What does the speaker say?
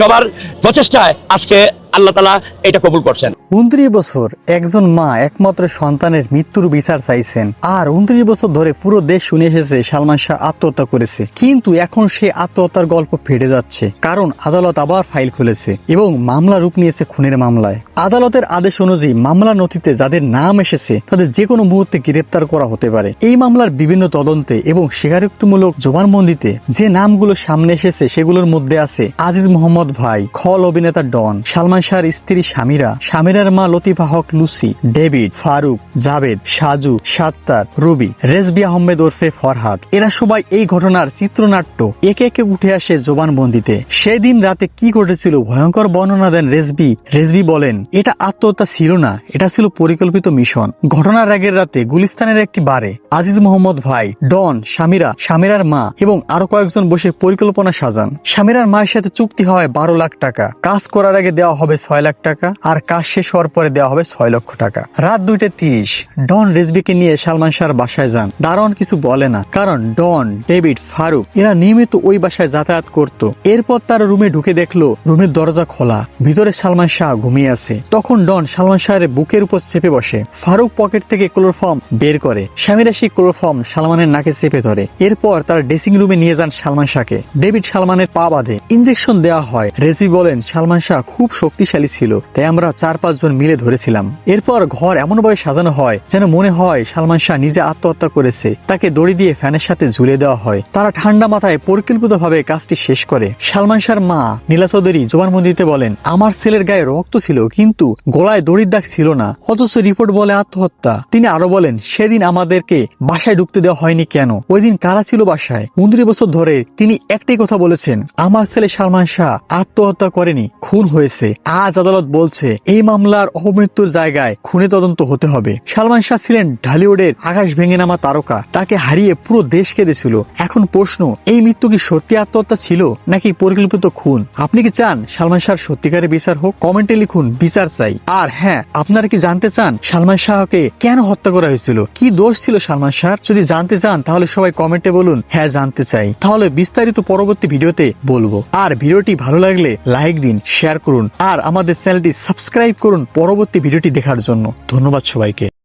সবার প্রচেষ্টায় আজকে আল্লাহ তালা এটা কবুল করছেন। উনত্রিশ বছর একজন মা একমাত্র সন্তানের মৃত্যুর বিচার চাইছেন। আর উনত্রিশ বছর ধরে পুরো দেশ শুনে এসেছে, সালমান শাহ আত্মহত্যা করেছে। কিন্তু এখন সে আত্মহত্যার গল্প ফেটে যাচ্ছে, কারণ আদালত আবার ফাইল খুলেছে এবং মামলা রূপ নিয়েছে খুনের মামলায়। আদালতের আদেশ অনুযায়ী মামলা নথিতে যাদের নাম এসেছে, তাদের যে কোনো মুহূর্তে গ্রেপ্তার করা হতে পারে। এই মামলার বিভিন্ন তদন্তে এবং স্বীকারোক্তিমূলক জবানবন্দিতে যে নামগুলো সামনে এসেছে, সেগুলোর মধ্যে আছে, আজিজ মোহাম্মদ ভাই, খল অভিনেতা ডন, সালমান শাহর স্ত্রী স্বামীরা স্বামীরার মা লতিফা হক, লুসি, ডেভিড, ফারুক, জাভেদ, সাজু, সাত্তার, রবি রেজবি আহমেদ ওরফে ফরহাদ। এরা সবাই এই ঘটনার চিত্রনাট্য একে একে উঠে আসে জবানবন্দিতে। সেদিন রাতে কি ঘটেছিল ভয়ঙ্কর বর্ণনা দেন রেজবি। রেজবি বলেন, এটা আত্মহত্যা ছিল না, এটা ছিল পরিকল্পিত মিশন। ঘটনার আগের রাতে গুলিস্তানের একটি বারে আজিজ মোহাম্মদ ভাই, ডন স্বামীরা স্বামীরার মা এবং আরও কয়েকজন বসে পরিকল্পনা সাজান। স্বামীরার মায়ের সাথে চুক্তি হয় বারো লাখ টাকা। কাজ করার আগে দেওয়া হবে ছয় লাখ টাকা আর কাজ শেষ হওয়ার পরে দেওয়া হবে ছয় লক্ষ টাকা। রাত দুইটা তিরিশ, ডন রেজবিকে নিয়ে সালমান শাহর বাসায় যান। দারোয়ান কিছু বলে না, কারণ ডন, ডেভিড, ফারুক, এরা নিয়মিত ওই বাসায় যাতায়াত করত। এরপর তার রুমে ঢুকে দেখল, রুমের দরজা খোলা, ভিতরে সালমান শাহ ঘুমিয়ে আছে। তখন ডন সালমান শাহের বুকের উপর চেপে বসে। ফারুক পকেট থেকে ক্লোরফর্ম বের করে। স্বামীরা সেই ক্লোরফর্ম সালমানের নাকে চেপে ধরে। এরপর তার ড্রেসিং রুমে নিয়ে যান সালমান শাহকে। ডেভিড সালমানের পা বাঁধে। ইঞ্জেকশন দেওয়া হয়। রেজি বলেন, সালমান শাহ খুব শক্তিশালী ছিল, তাই আমরা চার পাঁচজন মিলে ধরেছিলাম। এরপর ঘর এমনভাবে সাজানো হয় যেন মনে হয় সালমান শাহ নিজে আত্মহত্যা করেছে। তাকে দড়ি দিয়ে ফ্যানের সাথে ঝুলে দেওয়া হয়। তারা ঠান্ডা মাথায় পরিকল্পিতভাবে কাজটি শেষ করে। সালমান শাহর মা নীলা চৌধুরী জবানবন্দিতে বলেন, আমার ছেলের গায়ে রক্ত ছিল, কিন্তু গলায় দড়ির দাগ ছিল না। অথচ রিপোর্ট বলে আত্মহত্যা। তিনি আরও বলেন, সেদিন আমাদেরকে বাসায় ঢুকতে দেওয়া হয়নি কেন? ওই দিন কারা ছিল বাসায়? উনত্রিশ বছর ধরে তিনি একটাই কথা বলেছেন, আমার ছেলে সালমান শাহ আত্মহত্যা করেনি, খুন হয়েছে। আজ আদালত বলছে, এই মামলার অপমৃত্যুর জায়গায় খুনে তদন্ত হতে হবে। সালমান শাহ ছিলেন ঢালিউডের আকাশ ভেঙে নামা তারকা। তাকে হারিয়ে পুরো দেশ কেঁদেছিল। এখন প্রশ্ন, এই মৃত্যু কি সত্যি আত্মহত্যা ছিল নাকি পরিকল্পিত খুন? আপনি কি চান সালমান শাহর সত্যিকারের বিচার হোক? কমেন্টে লিখুন, বিচার চাই। আর হ্যাঁ আপনারা কি জানতে চান সালমান শাহকে কেন হত্যা করা হয়েছিল? কি দোষ ছিল সালমান শাহ যদি জানতে চান, তাহলে সবাই কমেন্টে বলুন হ্যাঁ জানতে চাই। তাহলে বিস্তারিত পরবর্তী ভিডিওতে বলব। আর ভিডিওটি ভালো লাগলে লাইক দিন, শেয়ার করুন। আর আমাদের চ্যানেলটি সাবস্ক্রাইব করুন পরবর্তী ভিডিওটি দেখার জন্য ধন্যবাদ সবাইকে।